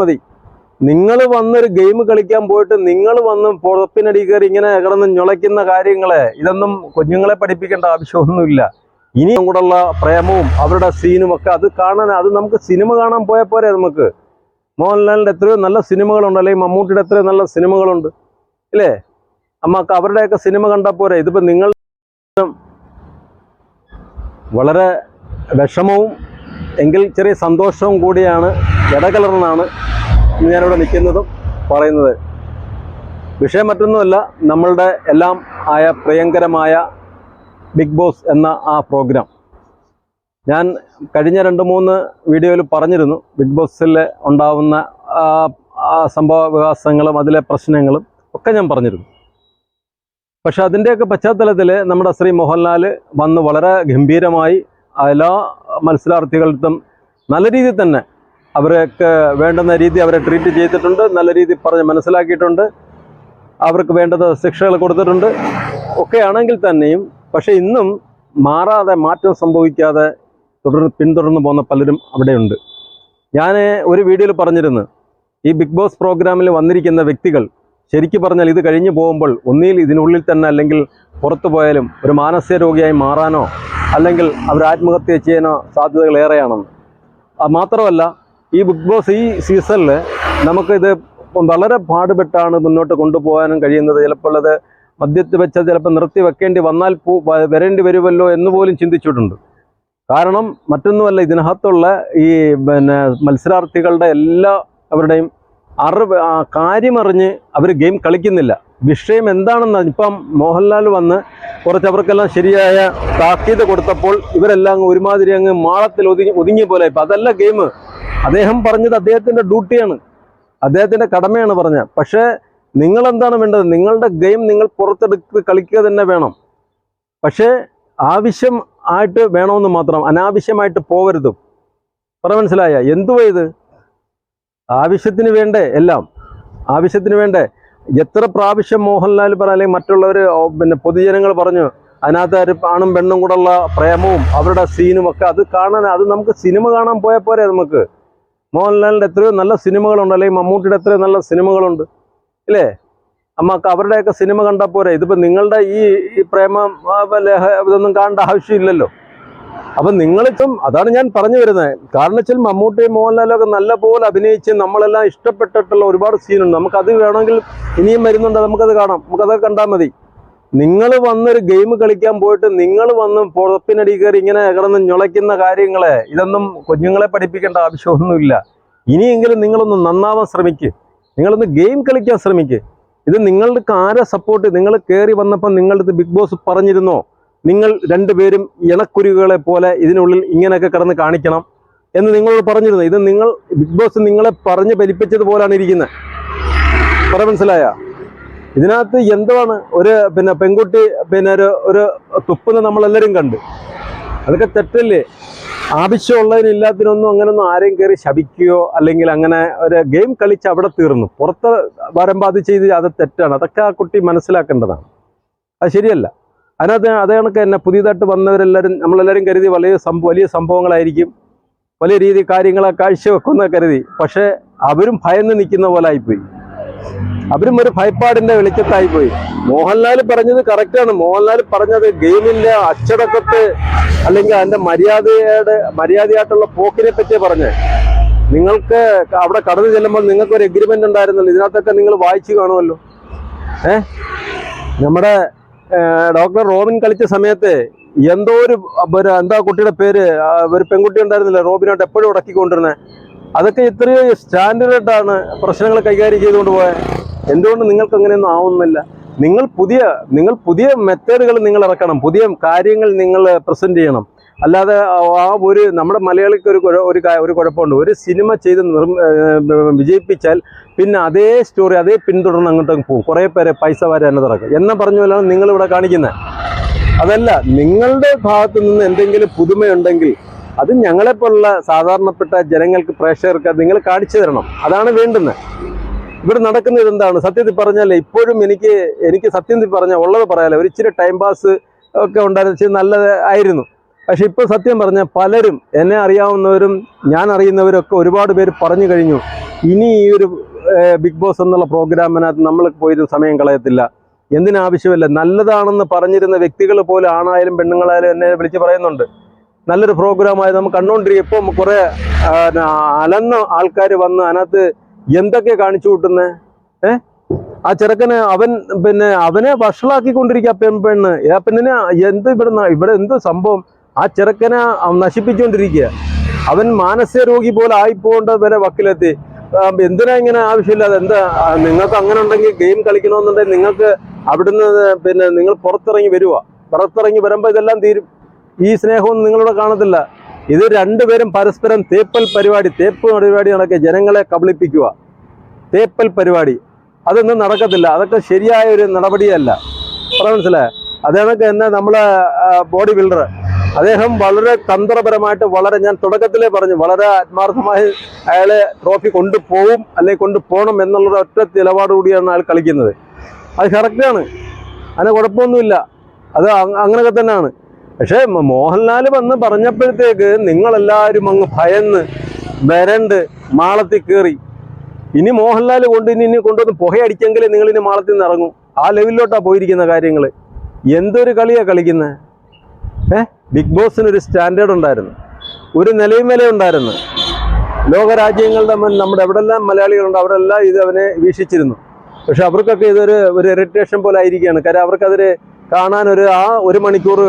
മതി. നിങ്ങൾ വന്നൊരു ഗെയിം കളിക്കാൻ പോയിട്ട് നിങ്ങൾ വന്ന് പുറപ്പിനടി കയറി ഇങ്ങനെ കിടന്ന് ഞൊളയ്ക്കുന്ന കാര്യങ്ങളെ ഇതൊന്നും കുഞ്ഞുങ്ങളെ പഠിപ്പിക്കേണ്ട ആവശ്യമൊന്നുമില്ല. ഇനിയും കൂടെയുള്ള പ്രേമവും അവരുടെ സീനും ഒക്കെ അത് കാണാൻ അത് നമുക്ക് സിനിമ കാണാൻ പോയാൽ പോരെ നമുക്ക്. മോഹൻലാലിന്റെ എത്രയോ നല്ല സിനിമകളുണ്ട് അല്ലെങ്കിൽ മമ്മൂട്ടിയുടെ എത്രയോ നല്ല സിനിമകളുണ്ട്. ഇല്ലേ? നമുക്ക് അവരുടെയൊക്കെ സിനിമ കണ്ടാൽ പോരെ. ഇതിപ്പോൾ നിങ്ങൾ വളരെ വിഷമവും എങ്കിൽ ചെറിയ സന്തോഷവും കൂടിയാണ് ഇടകലർന്നാണ് ഞാനിവിടെ നിൽക്കുന്നതും പറയുന്നത്. വിഷയം മറ്റൊന്നുമല്ല നമ്മളുടെ എല്ലാം ആയ പ്രിയങ്കരമായ ബിഗ് ബോസ് എന്ന ആ പ്രോഗ്രാം. ഞാൻ കഴിഞ്ഞ രണ്ട് മൂന്ന് വീഡിയോയിൽ പറഞ്ഞിരുന്നു ബിഗ് ബോസിൽ ഉണ്ടാവുന്ന സംഭവ വികാസങ്ങളും അതിലെ പ്രശ്നങ്ങളും ഒക്കെ ഞാൻ പറഞ്ഞിരുന്നു. പക്ഷെ അതിന്റെയൊക്കെ പശ്ചാത്തലത്തിൽ നമ്മുടെ ശ്രീ മോഹൻലാൽ വന്ന് വളരെ ഗംഭീരമായി എല്ലാ മത്സരാർത്ഥികൾക്കും നല്ല രീതിയിൽ തന്നെ അവർക്ക് വേണ്ടുന്ന രീതി അവരെ ട്രീറ്റ് ചെയ്തിട്ടുണ്ട്. നല്ല രീതിയിൽ പറഞ്ഞ് മനസ്സിലാക്കിയിട്ടുണ്ട്. അവർക്ക് വേണ്ടത് ശിക്ഷകൾ കൊടുത്തിട്ടുണ്ട്. ഒക്കെ ആണെങ്കിൽ തന്നെയും പക്ഷെ ഇന്നും മാറാതെ മാറ്റം സംഭവിക്കാതെ തുടർ പിന്തുടർന്ന് പോകുന്ന പലരും അവിടെയുണ്ട്. ഞാൻ ഒരു വീഡിയോയിൽ പറഞ്ഞിരുന്നു ഈ ബിഗ് ബോസ് പ്രോഗ്രാമിൽ വന്നിരിക്കുന്ന വ്യക്തികൾ ശരിക്കും പറഞ്ഞാൽ ഇത് കഴിഞ്ഞു പോകുമ്പോൾ ഒന്നിൽ ഇതിനുള്ളിൽ തന്നെ അല്ലെങ്കിൽ പുറത്തു പോയാലും ഒരു മാനസിക രോഗിയായി മാറാനോ അല്ലെങ്കിൽ അവർ ആത്മഹത്യ ചെയ്യാനോ സാധ്യതകൾ ഏറെയാണെന്ന്. മാത്രമല്ല ഈ ബിഗ് ബോസ് ഈ സീസണിൽ നമുക്കിത് വളരെ പാടുപെട്ടാണ് മുന്നോട്ട് കൊണ്ടുപോകാനും കഴിയുന്നത്. ചിലപ്പോൾ അത് മദ്യത്തിൽ വെച്ച് ചിലപ്പോൾ നിർത്തി വെക്കേണ്ടി വന്നാൽ പോ വരേണ്ടി വരുമല്ലോ എന്ന് പോലും ചിന്തിച്ചിട്ടുണ്ട്. കാരണം മറ്റൊന്നുമല്ല ഇതിനകത്തുള്ള ഈ പിന്നെ മത്സരാർത്ഥികളുടെ എല്ലാ അവരുടെയും അറിവ് കാര്യമറിഞ്ഞ് അവർ ഗെയിം കളിക്കുന്നില്ല. വിഷയം എന്താണെന്ന് ഇപ്പം മോഹൻലാൽ വന്ന് കുറച്ച് അവർക്കെല്ലാം ശരിയായ താക്കീത് കൊടുത്തപ്പോൾ ഇവരെല്ലാം ഒരുമാതിരി അങ്ങ് മാളത്തിൽ ഒതുങ്ങി ഒതുങ്ങിയ പോലെ. ഇപ്പം അതല്ല ഗെയിം. അദ്ദേഹം പറഞ്ഞത് അദ്ദേഹത്തിന്റെ ഡ്യൂട്ടിയാണ്. അദ്ദേഹത്തിന്റെ കടമയാണ് പറഞ്ഞത്. പക്ഷേ നിങ്ങൾ എന്താണ് വേണ്ടത്? നിങ്ങളുടെ ഗെയിം നിങ്ങൾ പുറത്തെടുത്ത് കളിക്കുക തന്നെ വേണം. പക്ഷേ ആവശ്യം ആയിട്ട് വേണമെന്ന് മാത്രം അനാവശ്യമായിട്ട് പോകരുത് പറ മനസ്സിലായ? എന്തുവാ ഇത്? ആവശ്യത്തിന് വേണ്ടേ? എല്ലാം. ആവശ്യത്തിന് വേണ്ടേ? എത്ര പ്രാവശ്യം മോഹൻലാൽ പറ അല്ലെങ്കിൽ മറ്റുള്ളവർ പിന്നെ പൊതുജനങ്ങൾ പറഞ്ഞു അതിനകത്ത് ആണും പെണ്ണും കൂടെയുള്ള പ്രേമവും അവരുടെ സീനും ഒക്കെ അത് കാണാൻ അത് നമുക്ക് സിനിമ കാണാൻ പോയാൽ പോരെ നമുക്ക്. മോഹൻലാലിന്റെ എത്രയോ നല്ല സിനിമകളുണ്ട് അല്ലെങ്കിൽ മമ്മൂട്ടിയുടെ എത്രയോ നല്ല സിനിമകളുണ്ട് ഇല്ലേ? അമ്മയ്ക്ക് അവരുടെയൊക്കെ സിനിമ കണ്ടാൽ പോരെ. ഇതിപ്പോൾ നിങ്ങളുടെ ഈ പ്രേമം ലഹ- ഇതൊന്നും കാണേണ്ട ആവശ്യമില്ലല്ലോ. അപ്പം നിങ്ങളിപ്പം അതാണ് ഞാൻ പറഞ്ഞു വരുന്നത്. കാരണം വെച്ചാൽ മമ്മൂട്ടിയും മോഹൻലാലും ഒക്കെ നല്ല പോലെ അഭിനയിച്ച് നമ്മളെല്ലാം ഇഷ്ടപ്പെട്ടിട്ടുള്ള ഒരുപാട് സീനുണ്ട് നമുക്കത് വേണമെങ്കിൽ ഇനിയും വരുന്നുണ്ട്. നമുക്കത് കാണാം. നമുക്കതൊക്കെ കണ്ടാൽ മതി. നിങ്ങൾ വന്നൊരു ഗെയിം കളിക്കാൻ പോയിട്ട് നിങ്ങൾ വന്ന് പുറപ്പിനടി കയറി ഇങ്ങനെ കിടന്ന് ഞൊളയ്ക്കുന്ന കാര്യങ്ങളെ ഇതൊന്നും കുഞ്ഞുങ്ങളെ പഠിപ്പിക്കേണ്ട ആവശ്യമൊന്നുമില്ല. ഇനിയെങ്കിലും നിങ്ങളൊന്ന് നന്നാവാൻ ശ്രമിക്ക്. നിങ്ങളൊന്ന് ഗെയിം കളിക്കാൻ ശ്രമിക്ക്. ഇത് നിങ്ങൾക്ക് ആരെ സപ്പോർട്ട് നിങ്ങൾ കയറി വന്നപ്പോൾ നിങ്ങളുടെ ബിഗ് ബോസ് പറഞ്ഞിരുന്നോ? നിങ്ങൾ രണ്ടുപേരും ഇണക്കുരുകളെ പോലെ ഇതിനുള്ളിൽ ഇങ്ങനെയൊക്കെ കിടന്ന് കാണിക്കണം എന്ന് നിങ്ങളോട് പറഞ്ഞിരുന്നു. ഇത് നിങ്ങൾ ബിഗ് ബോസ് നിങ്ങളെ പറഞ്ഞ് ഫലിപ്പിച്ചതുപോലാണ് ഇരിക്കുന്നത് പറ മനസ്സിലായ? ഇതിനകത്ത് എന്താണ് ഒരു പിന്നെ പെൺകുട്ടി പിന്നെ ഒരു ഒരു തുപ്പുന്ന നമ്മളെല്ലാവരും കണ്ട്. അതൊക്കെ തെറ്റല്ലേ? ആവശ്യമുള്ളതിനില്ലാത്തിനൊന്നും അങ്ങനൊന്നും ആരെയും കയറി ശപിക്കുകയോ അല്ലെങ്കിൽ അങ്ങനെ ഒരു ഗെയിം കളിച്ച് അവിടെ തീർന്നു. പുറത്ത് വരുമ്പോൾ അത് ചെയ്ത് അത് തെറ്റാണ്. അതൊക്കെ ആ കുട്ടി മനസ്സിലാക്കേണ്ടതാണ്. അത് ശരിയല്ല. അതിനകത്ത് അതേ കണക്ക് തന്നെ പുതിയതായിട്ട് വന്നവരെല്ലാവരും നമ്മളെല്ലാവരും കരുതി വലിയ സംഭവം വലിയ സംഭവങ്ങളായിരിക്കും. വലിയ രീതി കാര്യങ്ങളെ കാഴ്ചവെക്കുന്ന കരുതി. പക്ഷേ അവരും ഭയന്ന് നിൽക്കുന്ന പോലെ ആയിപ്പോയി. അവരും ഒരു ഭയപ്പാടിന്റെ വെളിച്ചത്തായി പോയി. മോഹൻലാൽ പറഞ്ഞത് കറക്റ്റാണ് മോഹൻലാൽ പറഞ്ഞത് ഗെയിമിന്റെ അച്ചടക്കത്തെ അല്ലെങ്കിൽ അതിന്റെ മര്യാദയുടെ മര്യാദയായിട്ടുള്ള പോക്കിനെ പറ്റി പറഞ്ഞേ നിങ്ങൾക്ക് അവിടെ കടന്നു ചെല്ലുമ്പോൾ നിങ്ങൾക്ക് ഒരു എഗ്രിമെന്റ് ഉണ്ടായിരുന്നല്ലോ. ഇതിനകത്തൊക്കെ നിങ്ങൾ വായിച്ചു കാണുമല്ലോ. ഏ? നമ്മുടെ ഡോക്ടർ റോബിൻ കളിച്ച സമയത്ത് എന്തോ ഒരു എന്താ കുട്ടിയുടെ പേര്? ഒരു പെൺകുട്ടി ഉണ്ടായിരുന്നില്ല റോബിനോട്ട് എപ്പോഴും ഉടക്കിക്കൊണ്ടിരുന്നത് അതൊക്കെ ഇത്രയോ സ്റ്റാൻഡേർഡായിട്ടാണ് പ്രശ്നങ്ങൾ കൈകാര്യം ചെയ്തുകൊണ്ട് പോയത് എന്തുകൊണ്ട് നിങ്ങൾക്ക് അങ്ങനെയൊന്നും ആവുന്നില്ല? നിങ്ങൾ പുതിയ നിങ്ങൾ പുതിയ മെത്തേഡുകൾ നിങ്ങൾ ഇറക്കണം. പുതിയ കാര്യങ്ങൾ നിങ്ങൾ പ്രസന്റ് ചെയ്യണം. അല്ലാതെ ആ ഒരു നമ്മുടെ മലയാളിക്ക് ഒരു ഒരു ഒരു കുഴപ്പമുണ്ട്. ഒരു സിനിമ ചെയ്ത് വിജയിപ്പിച്ചാൽ പിന്നെ അതേ സ്റ്റോറി അതേ പിന്തുടർന്ന് അങ്ങോട്ട് പോകും. കുറേ പേരെ പൈസ വരാൻ നടക്കും എന്ന പറഞ്ഞ പോലെയാണ് നിങ്ങളിവിടെ കാണിക്കുന്നത് അതല്ല നിങ്ങളുടെ ഭാഗത്തു നിന്ന് എന്തെങ്കിലും പുതുമയുണ്ടെങ്കിൽ അത് ഞങ്ങളെപ്പോലുള്ള സാധാരണപ്പെട്ട ജനങ്ങൾക്ക് പ്രേക്ഷകർക്ക് നിങ്ങൾ കാണിച്ചു തരണം. അതാണ് വേണ്ടുന്നത്. ഇവിടെ നടക്കുന്നത് എന്താണ് സത്യത്തിൽ പറഞ്ഞാൽ ഇപ്പോഴും എനിക്ക് എനിക്ക് സത്യത്തിൽ പറഞ്ഞാൽ ഉള്ളത് പറയാലോ ഒരു ഇച്ചിരി ടൈം പാസ് ഒക്കെ ഉണ്ടായിരുന്നു. നല്ലത് ആയിരുന്നു. പക്ഷെ ഇപ്പൊ സത്യം പറഞ്ഞാൽ പലരും എന്നെ അറിയാവുന്നവരും ഞാൻ അറിയുന്നവരും ഒക്കെ ഒരുപാട് പേര് പറഞ്ഞു കഴിഞ്ഞു. ഇനി ഈ ഒരു ബിഗ് ബോസ് എന്നുള്ള പ്രോഗ്രാമിനകത്ത് നമ്മൾ പോയിരുന്ന സമയം കളയത്തില്ല. എന്തിനാവശ്യമില്ല? നല്ലതാണെന്ന് പറഞ്ഞിരുന്ന വ്യക്തികൾ പോലും ആണായാലും പെണ്ണുങ്ങളായാലും എന്നെ വിളിച്ച് പറയുന്നുണ്ട്. നല്ലൊരു പ്രോഗ്രാമായി നമുക്ക് കണ്ടുകൊണ്ടിരിക്കും ഇപ്പം കുറെ അലന്ന ആൾക്കാർ വന്ന് അതിനകത്ത് എന്തൊക്കെ കാണിച്ചു കൂട്ടുന്നത് ഏ? ആ ചെറുക്കന് അവൻ പിന്നെ അവനെ വഷളാക്കിക്കൊണ്ടിരിക്കുക പെൺ പെണ്ണ്. ആ പെണ്ണിനെ എന്ത് ഇവിടെ ഇവിടെ എന്ത് സംഭവം? ആ ചെറുക്കനെ നശിപ്പിച്ചുകൊണ്ടിരിക്കുക അവൻ മാനസിക രോഗി പോലെ ആയിപ്പോണ്ട വരെ വക്കിലെത്തി. എന്തിനാ ഇങ്ങനെ ആവശ്യമില്ലാതെ? എന്താ നിങ്ങൾക്ക് അങ്ങനെ ഉണ്ടെങ്കിൽ ഗെയിം കളിക്കണമെന്നുണ്ടെങ്കിൽ നിങ്ങൾക്ക് അവിടുന്ന് പിന്നെ നിങ്ങൾ പുറത്തിറങ്ങി വരുവാ. പുറത്തിറങ്ങി വരുമ്പോൾ ഇതെല്ലാം തീരും. ഈ സ്നേഹവും നിങ്ങളിവിടെ കാണത്തില്ല. ഇത് രണ്ടുപേരും പരസ്പരം തേപ്പൽ പരിപാടി തേപ്പ് പരിപാടി നടക്കുക ജനങ്ങളെ കബളിപ്പിക്കുക. തേപ്പൽ പരിപാടി. അതൊന്നും നടക്കത്തില്ല. അതൊക്കെ ശരിയായ ഒരു നടപടിയല്ല. മനസ്സിലായ? അതേണക്ക് തന്നെ നമ്മളെ ബോഡി ബിൽഡർ അദ്ദേഹം വളരെ തന്ത്രപരമായിട്ട് വളരെ ഞാൻ തുടക്കത്തിലേ പറഞ്ഞു വളരെ ആത്മാർത്ഥമായി അയാളെ ട്രോഫി കൊണ്ടുപോകും അല്ലെങ്കിൽ കൊണ്ടുപോകണം എന്നുള്ള ഒറ്റ നിലപാടുകൂടിയാണ് അയാൾ കളിക്കുന്നത്. അത് കറക്റ്റാണ് അതിന് കുഴപ്പമൊന്നുമില്ല. അത് അങ്- അങ്ങനെയൊക്കെ തന്നെയാണ്. പക്ഷേ മോഹൻലാൽ വന്ന് പറഞ്ഞപ്പോഴത്തേക്ക് നിങ്ങളെല്ലാവരും അങ്ങ് ഭയന്ന് വരണ്ട് മാളത്തിൽ കയറി. ഇനി മോഹൻലാൽ കൊണ്ട് ഇനി ഇനി കൊണ്ടുവന്ന് പുകയടിക്കെങ്കിലേ നിങ്ങൾ ഇനി മാളത്തിൽ നിന്ന് ഇറങ്ങും. ആ ലെവലിലോട്ടാ പോയിരിക്കുന്ന കാര്യങ്ങൾ എന്തൊരു കളിയാണ് കളിക്കുന്നത് ഏ? ബിഗ് ബോസിന് ഒരു സ്റ്റാൻഡേർഡ് ഉണ്ടായിരുന്നു. ഒരു നിലയും വില ഉണ്ടായിരുന്നു. ലോകരാജ്യങ്ങളുടെ നമ്മുടെ എവിടെല്ലാം മലയാളികളുണ്ട് അവരെല്ലാം ഇത് അവനെ വീക്ഷിച്ചിരുന്നു. പക്ഷെ അവർക്കൊക്കെ ഇതൊരു ഒരു ഇറിറ്റേഷൻ പോലെ ആയിരിക്കുകയാണ്. കാര്യം അവർക്കതൊരു കാണാൻ ഒരു ആ ഒരു മണിക്കൂർ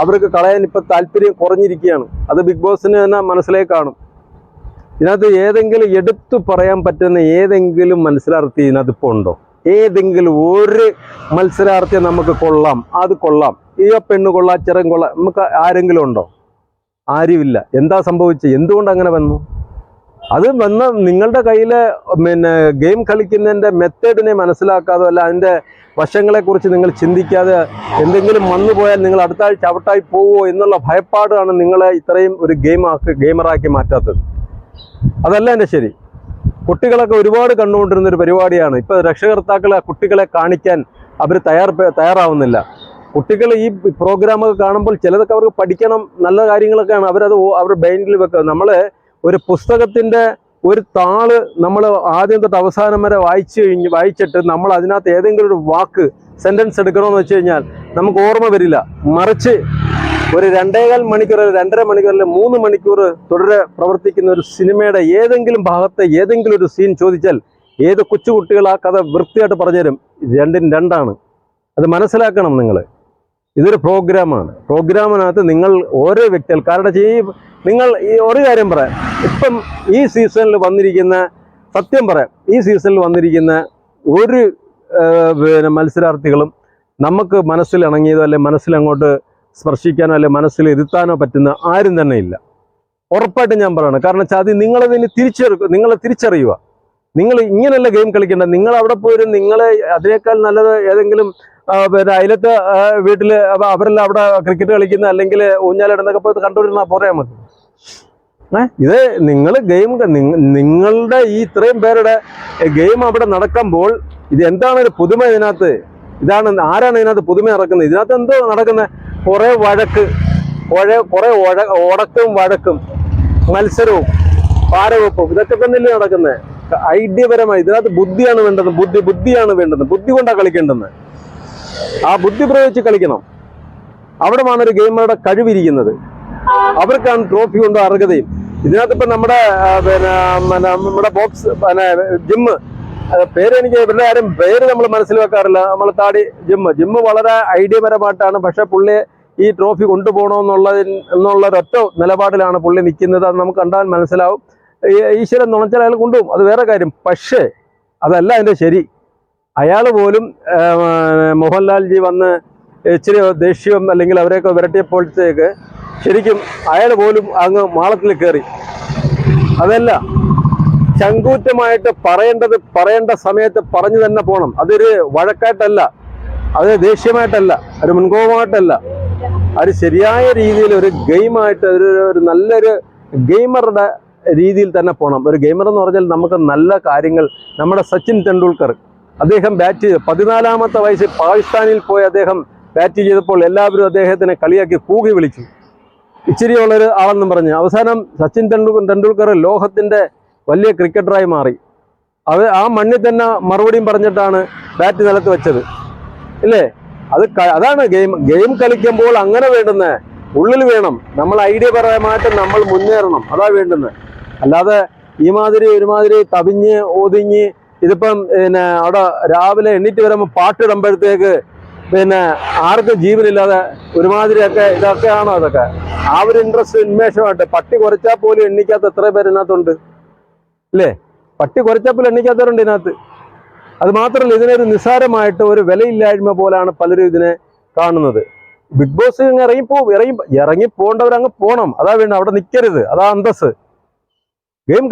അവർക്ക് കളയാൻ ഇപ്പം താല്പര്യം കുറഞ്ഞിരിക്കുകയാണ്. അത് ബിഗ് ബോസിന് തന്നെ മനസ്സിലേക്ക് കാണും. ഇതിനകത്ത് ഏതെങ്കിലും എടുത്തു പറയാൻ പറ്റുന്ന ഏതെങ്കിലും മത്സരാർത്ഥി ഇതിനകത്ത് ഇപ്പോൾ ഉണ്ടോ? ഏതെങ്കിലും ഒരു മത്സരാർത്ഥിയെ നമുക്ക് കൊള്ളാം. അത് കൊള്ളാം. ഈ പെണ്ണ് കൊള്ളാം ചെറും കൊള്ളാം. നമുക്ക് ആരെങ്കിലും ഉണ്ടോ? ആരുമില്ല. എന്താ സംഭവിച്ചത്? എന്തുകൊണ്ട് അങ്ങനെ വന്നു? അത് വന്ന നിങ്ങളുടെ കയ്യിൽ പിന്നെ ഗെയിം കളിക്കുന്നതിന്റെ മെത്തേഡിനെ മനസ്സിലാക്കാതെ അല്ല അതിന്റെ വശങ്ങളെക്കുറിച്ച് നിങ്ങൾ ചിന്തിക്കാതെ എന്തെങ്കിലും വന്നു പോയാൽ നിങ്ങൾ അടുത്ത ആഴ്ച ഔട്ടായി പോവുമോ എന്നുള്ള ഭയപ്പാടാണ് നിങ്ങളെ ഇത്രയും ഒരു ഗെയിം ആക്കി ഗെയിമറാക്കി മാറ്റാത്തത്. അതല്ല എന്റെ ശരി. കുട്ടികളൊക്കെ ഒരുപാട് കണ്ടുകൊണ്ടിരുന്ന ഒരു പരിപാടിയാണ്. ഇപ്പോൾ രക്ഷകർത്താക്കൾ കുട്ടികളെ കാണിക്കാൻ അവർ തയ്യാർ തയ്യാറാവുന്നില്ല. കുട്ടികൾ ഈ പ്രോഗ്രാമൊക്കെ കാണുമ്പോൾ ചിലതൊക്കെ അവർക്ക് പഠിക്കണം നല്ല കാര്യങ്ങളൊക്കെയാണ്. അവരത് അവർ ബ്രെയിനിൽ വെക്കുക നമ്മൾ ഒരു പുസ്തകത്തിന്റെ ഒരു താൾ നമ്മൾ ആദ്യം തൊട്ട് അവസാനം വരെ വായിച്ചു കഴിഞ്ഞ് വായിച്ചിട്ട് നമ്മൾ അതിനകത്ത് ഏതെങ്കിലും ഒരു വാക്ക് സെന്റൻസ് എടുക്കണമെന്ന് വെച്ച് കഴിഞ്ഞാൽ നമുക്ക് ഓർമ്മ വരില്ല. മറിച്ച് ഒരു രണ്ടേകാൽ മണിക്കൂർ രണ്ടര മണിക്കൂർ അല്ലെങ്കിൽ മൂന്ന് മണിക്കൂർ തുടരെ പ്രവർത്തിക്കുന്ന ഒരു സിനിമയുടെ ഏതെങ്കിലും ഭാഗത്തെ ഏതെങ്കിലും ഒരു സീൻ ചോദിച്ചാൽ ഏത് കൊച്ചുകുട്ടികൾ ആ കഥ വൃത്തിയായിട്ട് പറഞ്ഞുതരും? രണ്ടും രണ്ടാണ്. അത് മനസ്സിലാക്കണം നിങ്ങൾ ഇതൊരു പ്രോഗ്രാമാണ് പ്രോഗ്രാമിനകത്ത് നിങ്ങൾ ഓരോ വ്യക്തികൾ കാരണം ഈ നിങ്ങൾ ഈ ഒരു കാര്യം പറയാം. ഇപ്പം ഈ സീസണിൽ വന്നിരിക്കുന്ന സത്യം പറയാം ഈ സീസണിൽ വന്നിരിക്കുന്ന ഒരു പിന്നെ മത്സരാർത്ഥികളും നമുക്ക് മനസ്സിൽ ഇണങ്ങിയതോ അല്ലെ മനസ്സിലങ്ങോട്ട് സ്പർശിക്കാനോ അല്ലെ മനസ്സിൽ ഇരുത്താനോ പറ്റുന്ന ആരും തന്നെ ഇല്ല. ഉറപ്പായിട്ടും ഞാൻ പറയണം. കാരണം വെച്ചാൽ അത് നിങ്ങളതിന് തിരിച്ചെടുക്കുക നിങ്ങളെ തിരിച്ചറിയുക. നിങ്ങൾ ഇങ്ങനെയല്ല ഗെയിം കളിക്കേണ്ട നിങ്ങൾ അവിടെ പോയിരുന്നു നിങ്ങളെ അതിനേക്കാൾ നല്ലത് ഏതെങ്കിലും പിന്നെ അയലത്തെ വീട്ടിൽ അവരെല്ലാം അവിടെ ക്രിക്കറ്റ് കളിക്കുന്ന അല്ലെങ്കിൽ ഊഞ്ഞാലിടുന്നൊക്കെ പോയി കണ്ടുവരുന്ന പോരാ മതി. ഇത് നിങ്ങൾ ഗെയിം നിങ്ങളുടെ ഈ ഇത്രയും പേരുടെ ഗെയിം അവിടെ നടക്കുമ്പോൾ ഇത് എന്താണ് ഒരു പുതുമ ഇതിനകത്ത്? ഇതാണ് ആരാണ് ഇതിനകത്ത് പുതുമ നടക്കുന്നത് ഇതിനകത്ത് എന്തോ നടക്കുന്നത് കുറെ വഴക്ക് കുറെ കുറേ ഉടക്കും വഴക്കും മത്സരവും പാരവെപ്പും ഇതൊക്കെ തന്നെയല്ലേ നടക്കുന്നത് ഐഡിയപരമായി ഇതിനകത്ത് ബുദ്ധിയാണ് വേണ്ടത് ബുദ്ധി ബുദ്ധിയാണ് വേണ്ടത് ബുദ്ധി കൊണ്ടാണ് കളിക്കേണ്ടത്. ആ ബുദ്ധി പ്രയോഗിച്ച് കളിക്കണം. അവിടെയാണ് ഒരു ഗെയിമറുടെ കഴിവിരിക്കുന്നത്. അവർക്കാണ് ട്രോഫി കൊണ്ടോ അർഹതയും. ഇതിനകത്ത് ഇപ്പം നമ്മുടെ പിന്നെ നമ്മുടെ ബോക്സ് പിന്നെ ജിമ്മ് പേര് എനിക്ക് ഇവരുടെ ആരും പേര് നമ്മൾ മനസ്സിൽ വെക്കാറില്ല. നമ്മൾ താടി ജിമ്മ് ജിമ്മ് വളരെ ഐഡിയപരമായിട്ടാണ്. പക്ഷെ പുള്ളി ഈ ട്രോഫി കൊണ്ടുപോകണമെന്നുള്ളതിൽ എന്നുള്ള ഒരൊറ്റ നിലപാടിലാണ് പുള്ളി നിൽക്കുന്നത്. അത് നമുക്ക് കണ്ടാൽ മനസ്സിലാവും. ഈശ്വരൻ നുണച്ചാൽ അയാൾ കൊണ്ടുപോകും. അത് വേറെ കാര്യം. പക്ഷേ അതല്ല അതിന്റെ ശരി. അയാൾ പോലും മോഹൻലാൽജി വന്ന് ഇച്ചിരി ദേഷ്യം അല്ലെങ്കിൽ അവരെയൊക്കെ വിരട്ടിയപ്പോഴത്തേക്ക് ശരിക്കും അയാൾ പോലും അങ്ങ് മാളത്തിൽ കയറി. അതല്ല ചങ്കൂറ്റമായിട്ട് പറയേണ്ടത് പറയേണ്ട സമയത്ത് പറഞ്ഞു തന്നെ പോകണം അതൊരു വഴക്കായിട്ടല്ല അത് ദേഷ്യമായിട്ടല്ല ഒരു മുൻകോപമായിട്ടല്ല. അത് ശരിയായ രീതിയിൽ ഒരു ഗെയിമായിട്ട് ഒരു ഒരു നല്ലൊരു ഗെയിമറുടെ രീതിയിൽ തന്നെ പോകണം ഒരു ഗെയിമർ എന്ന് പറഞ്ഞാൽ നമുക്ക് നല്ല കാര്യങ്ങൾ നമ്മുടെ സച്ചിൻ തെണ്ടുൽക്കർ അദ്ദേഹം ബാറ്റ് പതിനാലാമത്തെ വയസ്സിൽ പാകിസ്ഥാനിൽ പോയി അദ്ദേഹം ബാറ്റ് ചെയ്തപ്പോൾ എല്ലാവരും അദ്ദേഹത്തിനെ കളിയാക്കി കൂകി വിളിച്ചു. ഇച്ചിരിയുള്ളൊരു ആളെന്നും പറഞ്ഞ്. അവസാനം സച്ചിൻ തെണ്ടുൽക്കർ തെണ്ടുൽക്കർ ലോഹത്തിന്റെ വലിയ ക്രിക്കറ്ററായി മാറി. അത് ആ മണ്ണിൽ തന്നെ മറുപടിയും പറഞ്ഞിട്ടാണ് ബാറ്റ് നിലത്ത് വെച്ചത്. ഇല്ലേ? അത് അതാണ് ഗെയിം ഗെയിം കളിക്കുമ്പോൾ അങ്ങനെ വേണ്ടുന്ന ഉള്ളിൽ വേണം. നമ്മൾ ഐഡിയ ഐഡിയപരമായിട്ട് നമ്മൾ മുന്നേറണം. അതാ വേണ്ടുന്നത്. അല്ലാതെ ഈ മാതിരി ഒരുമാതിരി തവിഞ്ഞ് ഒതുങ്ങി ഇതിപ്പം പിന്നെ അവിടെ രാവിലെ എണ്ണീറ്റ് വരുമ്പോൾ പാട്ടിടുമ്പോഴത്തേക്ക് പിന്നെ ആർക്കും ജീവനില്ലാതെ ഒരുമാതിരിയൊക്കെ ഇതൊക്കെയാണോ അതൊക്കെ? ആ ഒരു ഇൻട്രസ്റ്റ് ഉന്മേഷമായിട്ട് പട്ടി കുറച്ചാൽ പോലും എണ്ണിക്കാത്ത എത്ര പേര് ഇതിനകത്തുണ്ട്. അല്ലേ? പട്ടി കുറച്ചാൽ പോലും എണ്ണിക്കാത്തവരുണ്ട് ഇതിനകത്ത്. അത് മാത്രമല്ല ഇതിനൊരു നിസ്സാരമായിട്ട് ഒരു വിലയില്ലായ്മ പോലാണ് പലരും ഇതിനെ കാണുന്നത്. ബിഗ് ബോസ് അങ്ങ് ഇറങ്ങിപ്പോ ഇറങ്ങി ഇറങ്ങി പോകേണ്ടവരങ്ങ് പോകണം അതാ വേണ്ട അവിടെ നിൽക്കരുത് അതാ അന്തസ് ഗെയിം